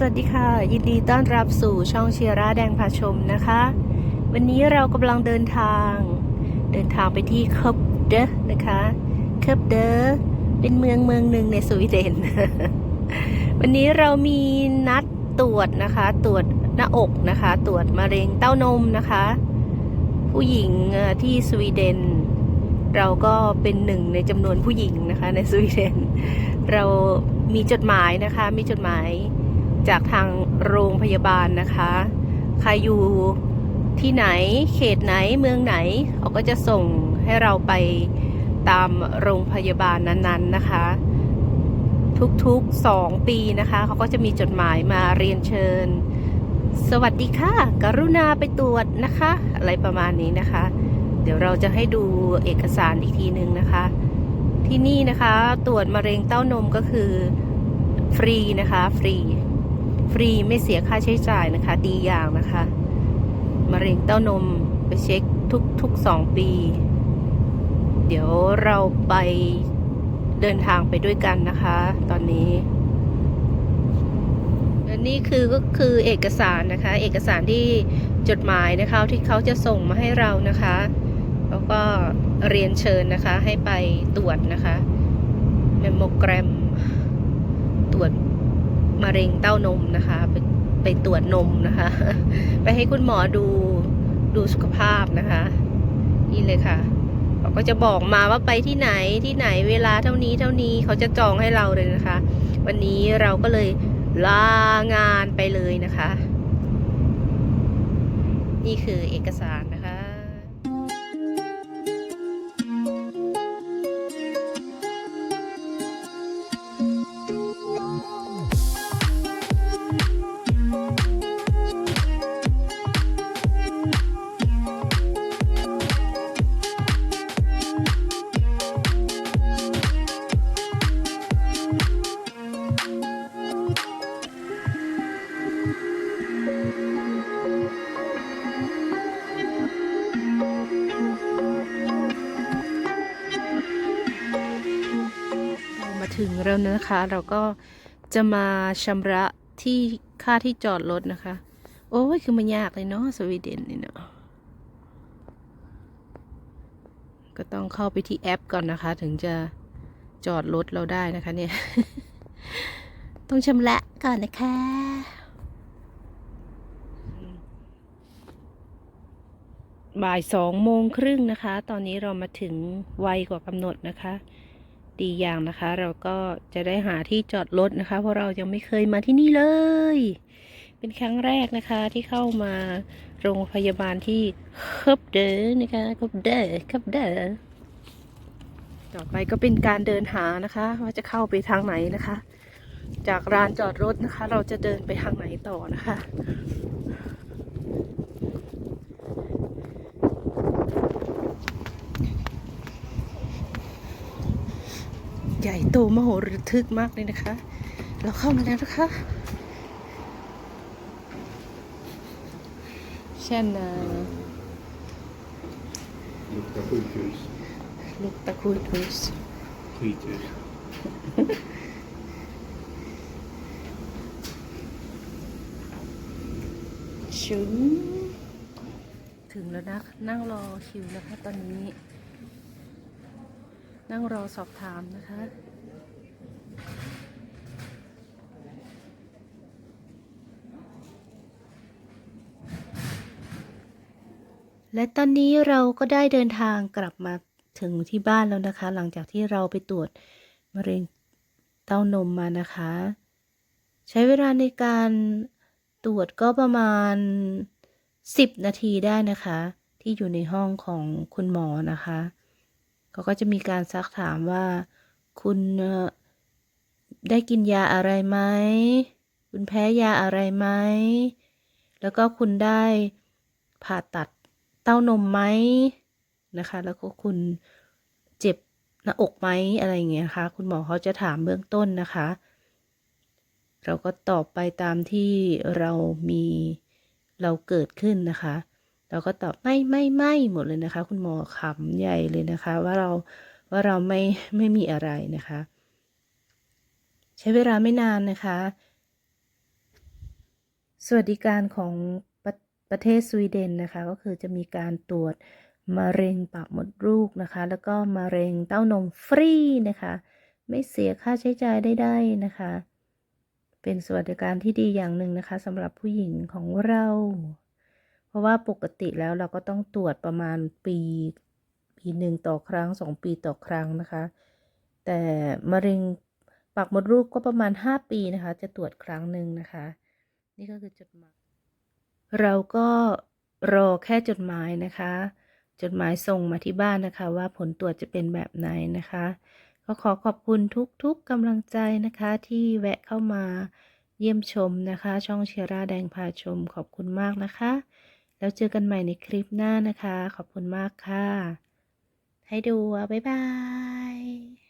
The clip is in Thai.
สวัสดีค่ะ ยินดีต้อนรับสู่ช่องเชียร่าแดงพาชมนะคะ วันนี้เรากำลังเดินทาง เดินทางไปที่เคปเดนะคะเคปเดเป็นเมืองเมืองหนึ่งในสวีเดน วันนี้เรามีนัดตรวจนะคะ ตรวจหน้าอกนะคะ ตรวจมะเร็งเต้านมนะคะ ผู้หญิงที่สวีเดน เราก็เป็นหนึ่งในจำนวนผู้หญิงนะคะ ในสวีเดน เรามีจดหมายนะคะ มีจดหมาย จากทางโรงพยาบาลนะคะ ใครอยู่ที่ไหนเขตไหนเมืองไหนเขาก็จะส่งให้เราไปตามโรงพยาบาลนั้นๆนะคะ ทุกๆสองปีนะคะเขาก็จะมีจดหมายมาเรียนเชิญ สวัสดีค่ะ กรุณาไปตรวจนะคะ อะไรประมาณนี้นะคะ เดี๋ยวเราจะให้ดูเอกสารอีกทีหนึ่งนะคะ ที่นี่นะคะตรวจมะเร็งเต้านมก็คือฟรีนะคะ ฟรี ฟรีไม่เสียค่าใช้จ่ายนะคะ ดีอย่างนะคะมะเร็งเต้านมไปเช็คทุกทุกสองปี เดี๋ยวเราไปเดินทางไปด้วยกันนะคะ ตอนนี้อันนี้คือก็คือเอกสารนะคะ เอกสารที่จดหมายนะคะที่เขาจะส่งมาให้เรานะคะ แล้วก็เรียนเชิญนะคะให้ไปตรวจนะคะเมมโมแกรมตรวจ มะเร็งเต้านมนะคะ ไปไปตรวจนมนะคะ ไปให้คุณหมอดูดูสุขภาพนะคะ นี่เลยค่ะเขาก็จะบอกมาว่าไปที่ไหนที่ไหนเวลาเท่านี้เท่านี้เขาจะจองให้เราเลยนะคะ วันนี้เราก็เลยลางานไปเลยนะคะ นี่คือเอกสาร ถึงแล้วนะคะ เราก็จะมาชำระที่ค่าที่จอดรถนะคะ โอ้ยคือมันยากเลยเนาะสวีเดนนี่เนาะก็ต้องเข้าไปที่แอปก่อนนะคะ ถึงจะจอดรถเราได้นะคะเนี่ย ต้องชำระก่อนนะคะ บ่ายสองโมงครึ่งนะคะ ตอนนี้เรามาถึงไวกว่ากำหนดนะคะ ดีอย่างนะคะ เราก็จะได้หาที่จอดรถนะคะ เพราะเรายังไม่เคยมาที่นี่เลย เป็นครั้งแรกนะคะที่เข้ามาโรงพยาบาลที่เคบเดอนะคะเคบเดอเคบเดอต่อไปก็เป็นการเดินหานะคะ ว่าจะเข้าไปทางไหนนะคะ จากร้านจอดรถนะคะ เราจะเดินไปทางไหนต่อนะคะ ใหญ่โตมโหระทึกมากเลยนะคะ เราเข้ามาแล้วนะคะเช่นนะ Luktar sjukhus. ลูกตะคุยทุส Skithus. ชิวถึงแล้วนะ นั่งรอคิวนะคะตอนนี้ นั่งรอสอบถามนะคะและตอนนี้เราก็ได้เดินทางกลับมาถึงที่บ้านแล้วนะคะ หลังจากที่เราไปตรวจมะเร็งเต้านมมานะคะ ใช้เวลาในการตรวจก็ประมาณ 10 นาทีได้นะคะ ที่อยู่ในห้องของคุณหมอนะคะ เขาก็จะมีการซักถามว่า คุณได้กินยาอะไรไหม คุณแพ้ยาอะไรไหม แล้วก็คุณได้ผ่าตัดเต้านมไหมนะคะ แล้วก็คุณเจ็บหน้าอกไหมอะไรอย่างเงี้ยค่ะ คุณหมอเขาจะถามเบื้องต้นนะคะ เราก็ตอบไปตามที่เรามีเราเกิดขึ้นนะคะ เราก็ตอบไม่ไม่ไม่หมดเลยนะคะ คุณหมอขำใหญ่เลยนะคะ ว่าเราว่าเราไม่ไม่มีอะไรนะคะ ใช้เวลาไม่นานนะคะ สวัสดิการของประประเทศสวีเดนนะคะ ก็คือจะมีการตรวจมะเร็งปากมดลูกนะคะ แล้วก็มะเร็งเต้านมฟรีนะคะ ไม่เสียค่าใช้จ่ายใดๆนะคะ เป็นสวัสดิการที่ดีอย่างหนึ่งนะคะสำหรับผู้หญิงของเรา เพราะว่าปกติแล้วเราก็ต้องตรวจประมาณปีปีหนึ่งต่อครั้งสองปีต่อครั้งนะคะ แต่มะเร็งปากมดลูกก็ประมาณ 5 ปีนะคะ จะตรวจครั้งหนึ่งนะคะ นี่ก็คือจดหมายเราก็รอแค่จดหมายนะคะ จดหมายส่งมาที่บ้านนะคะ ว่าผลตรวจจะเป็นแบบไหนนะคะ ก็ขอขอบคุณทุกๆกำลังใจนะคะ ที่แวะเข้ามาเยี่ยมชมนะคะ ช่องเชียร่าแดงพาชมขอบคุณมากนะคะ แล้วเจอกันใหม่ในคลิปหน้านะคะ ขอบคุณมากค่ะ ให้ดูบ๊ายบาย